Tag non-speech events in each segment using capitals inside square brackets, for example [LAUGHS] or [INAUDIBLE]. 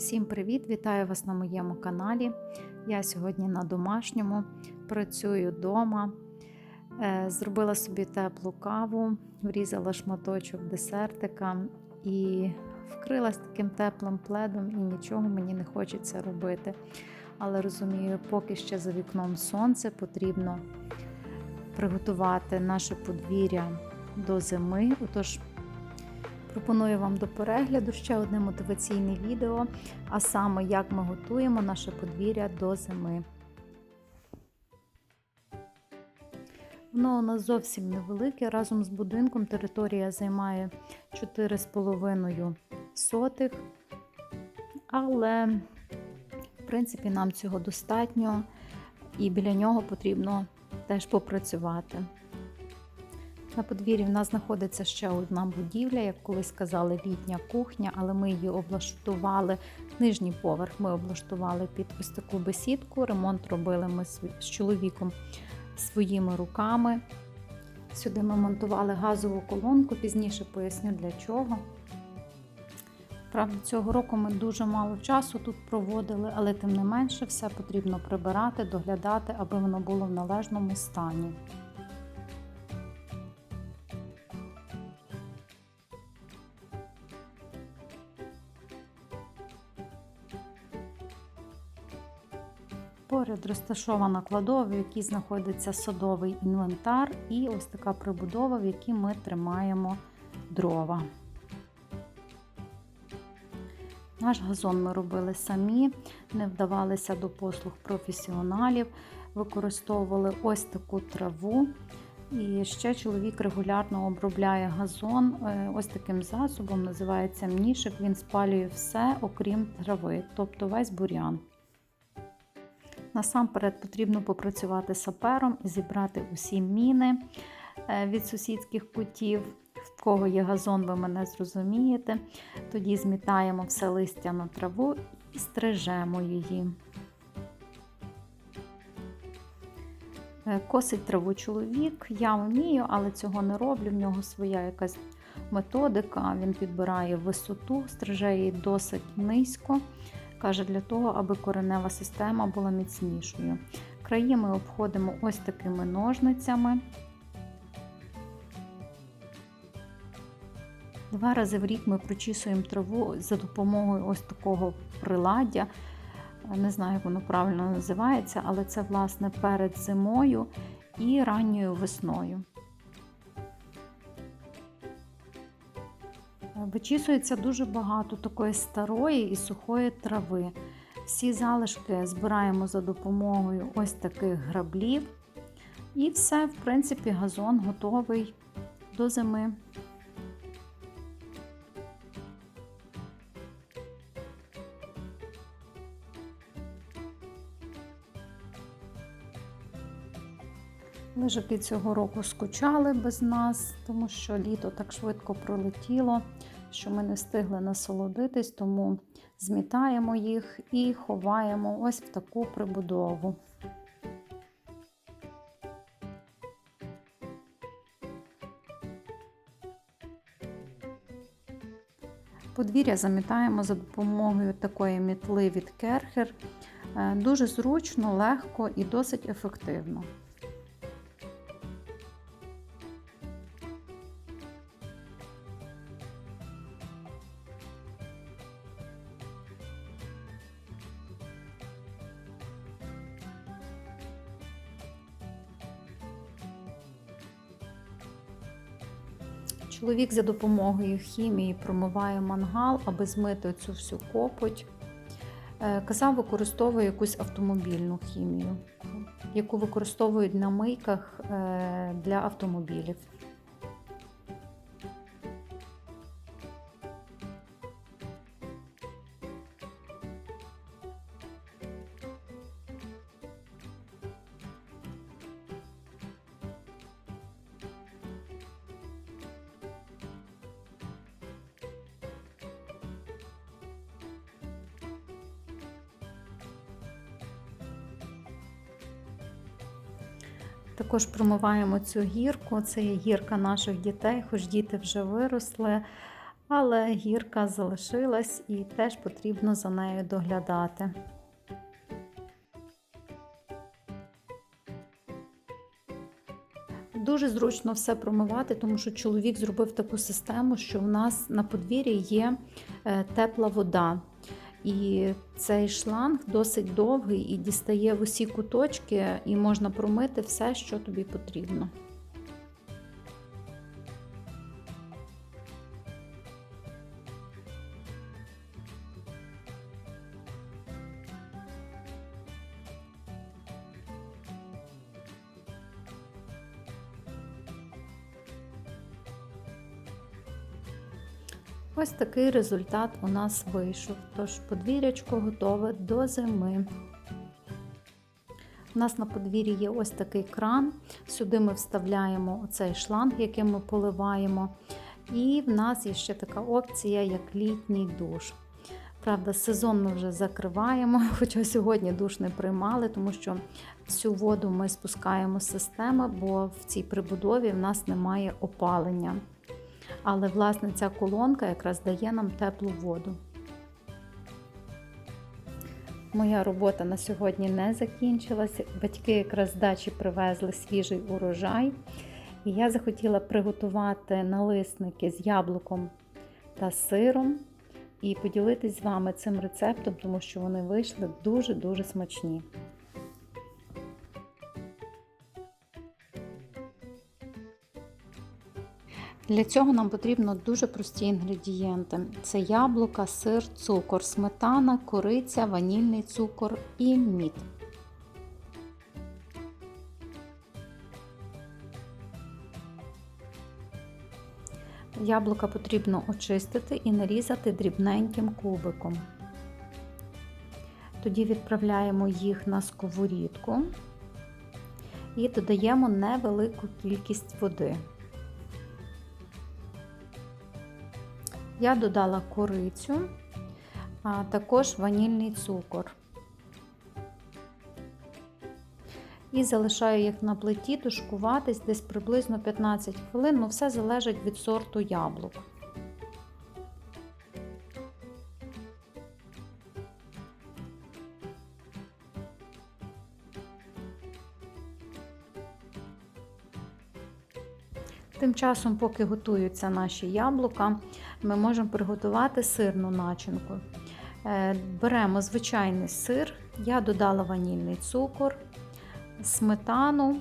Всім привіт! Вітаю вас на моєму каналі. Я сьогодні на домашньому працюю вдома. Е, Зробила собі теплу каву, врізала шматочок десертика і вкрилась таким теплим пледом, і нічого мені не хочеться робити. Але розумію, поки ще за вікном сонце потрібно приготувати наше подвір'я до зими. Отож, Пропоную вам до перегляду ще одне мотиваційне відео, а саме як ми готуємо наше подвір'я до зими. Воно у нас зовсім невелике. Разом з будинком територія займає 4,5 сотих, але, в принципі, нам цього достатньо, і біля нього потрібно теж попрацювати. На подвір'ї в нас знаходиться ще одна будівля, як колись сказали, літня кухня, але ми її облаштували. Нижній поверх ми облаштували під ось таку бесідку. Ремонт робили ми з чоловіком своїми руками. Сюди ми монтували газову колонку, пізніше поясню для чого. Правда, цього року ми дуже мало часу тут проводили, але тим не менше все потрібно прибирати, доглядати, аби воно було в належному стані. Поряд розташована кладова, в якій знаходиться садовий інвентар, і ось така прибудова, в якій ми тримаємо дрова. Наш газон ми робили самі, не вдавалися до послуг професіоналів, використовували ось таку траву. І ще чоловік регулярно обробляє газон ось таким засобом, називається мнішик. Він спалює все, окрім трави, тобто весь бур'ян. Насамперед потрібно попрацювати сапером і зібрати усі міни від сусідських кутів. В кого є газон, ви мене зрозумієте. Тоді змітаємо все листя на траву і стрижемо її. Косить траву чоловік, я вмію, але цього не роблю. В нього своя якась методика. Він підбирає висоту, стриже її досить низько. Каже, для того, аби коренева система була міцнішою. Краї ми обходимо ось такими ножницями. Два рази в рік ми прочісуємо траву за допомогою ось такого приладдя. Не знаю, як воно правильно називається, але це, власне, перед зимою і ранньою весною. Вичісується дуже багато такої старої і сухої трави. Всі залишки збираємо за допомогою ось таких граблів. І все, в принципі, газон готовий до зими. Лежаки цього року скучали без нас, тому що літо так швидко пролетіло, що ми не встигли насолодитись, тому змітаємо їх і ховаємо ось в таку прибудову. Подвір'я замітаємо за допомогою такої мітли від керхер. Дуже зручно, легко і досить ефективно. Чоловік за допомогою хімії промиває мангал, аби змити цю всю копоть. Казав, використовує якусь автомобільну хімію, яку використовують на мийках для автомобілів. Також промиваємо цю гірку. Це є гірка наших дітей, хоч діти вже виросли, але гірка залишилась і теж потрібно за нею доглядати. Дуже зручно все промивати, тому що чоловік зробив таку систему, що в нас на подвір'ї є е, тепла вода. І цей шланг досить довгий і дістає в усі куточки, і можна промити все, що тобі потрібно. Ось такий результат у нас вийшов. Тож подвір'ячко готове до зими. У нас на подвір'ї є ось такий кран. Сюди ми вставляємо оцей шланг, яким ми поливаємо. І в нас є ще така опція, як літній душ. Правда, сезон ми вже закриваємо, [LAUGHS] хоча сьогодні душ не приймали, тому що всю воду ми спускаємо з системи, бо в цій прибудові в нас немає опалення. Але, власне, ця колонка якраз дає нам теплу воду. Моя робота на сьогодні не закінчилася. Батьки якраз з дачі привезли свіжий урожай. І я захотіла приготувати налисники з яблуком та сиром і поділитись з вами цим рецептом, тому що вони вийшли дуже-дуже смачні. Для цього нам потрібно дуже прості інгредієнти: це яблука, сир, цукор, сметана, кориця, ванільний цукор і мід. Яблука потрібно очистити і нарізати дрібненьким кубиком. Тоді відправляємо їх на сковорідку і додаємо невелику кількість води. Я додала корицю, а також ванільний цукор. І залишаю їх на плиті тушкуватись десь приблизно 15 хвилин, ну все залежить від сорту яблук. Тим часом, поки готуються наші яблука, ми можемо приготувати сирну начинку. Е, Беремо звичайний сир, я додала ванільний цукор, сметану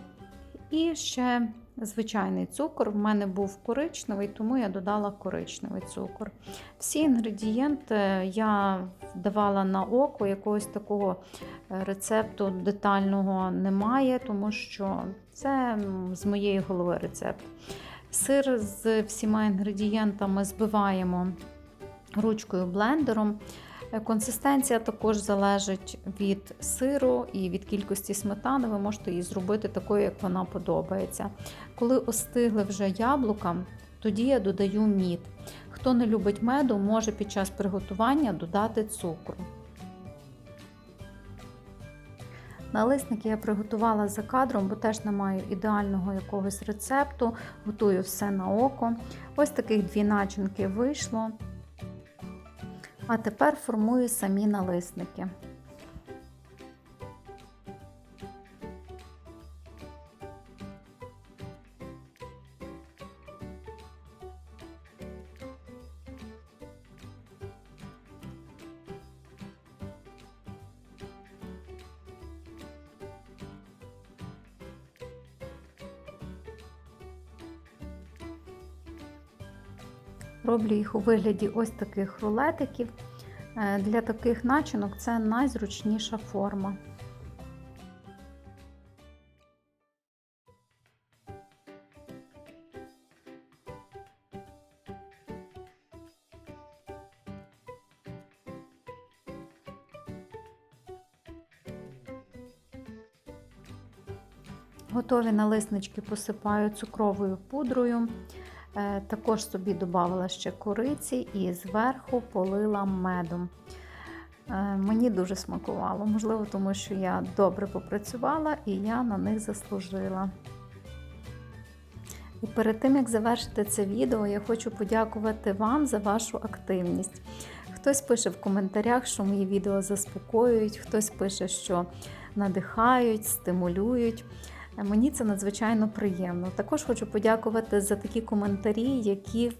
і ще звичайний цукор. В мене був коричневий, тому я додала коричневий цукор. Всі інгредієнти я давала на око, якогось такого е, рецепту детального немає, тому що це з моєї голови рецепт. Сир з всіма інгредієнтами збиваємо ручкою блендером. Консистенція також залежить від сиру і від кількості сметани. Ви можете її зробити такою, як вона подобається. Коли остигли вже яблука, тоді я додаю мід. Хто не любить меду, може під час приготування додати цукру. Налисники я приготувала за кадром, бо теж не маю ідеального якогось рецепту, готую все на око. Ось таких дві начинки вийшло. А тепер формую самі налисники. Роблю їх у вигляді ось таких рулетиків. Е, Для таких начинок це найзручніша форма. Готові налиснички посипаю цукровою пудрою. Е, Також собі додала ще кориці і зверху полила медом. Е, Мені дуже смакувало, можливо, тому що я добре попрацювала і я на них заслужила. І перед тим, як завершити це відео, я хочу подякувати вам за вашу активність. Хтось пише в коментарях, що мої відео заспокоюють, хтось пише, що надихають, стимулюють. Мені це надзвичайно приємно. Також хочу подякувати за такі коментарі, які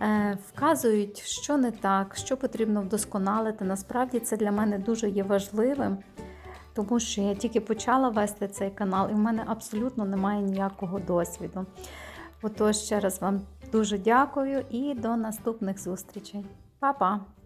е, вказують, що не так, що потрібно вдосконалити. Насправді це для мене дуже є важливим, тому що я тільки почала вести цей канал, і в мене абсолютно немає ніякого досвіду. Отож, ще раз вам дуже дякую і до наступних зустрічей. Па-па!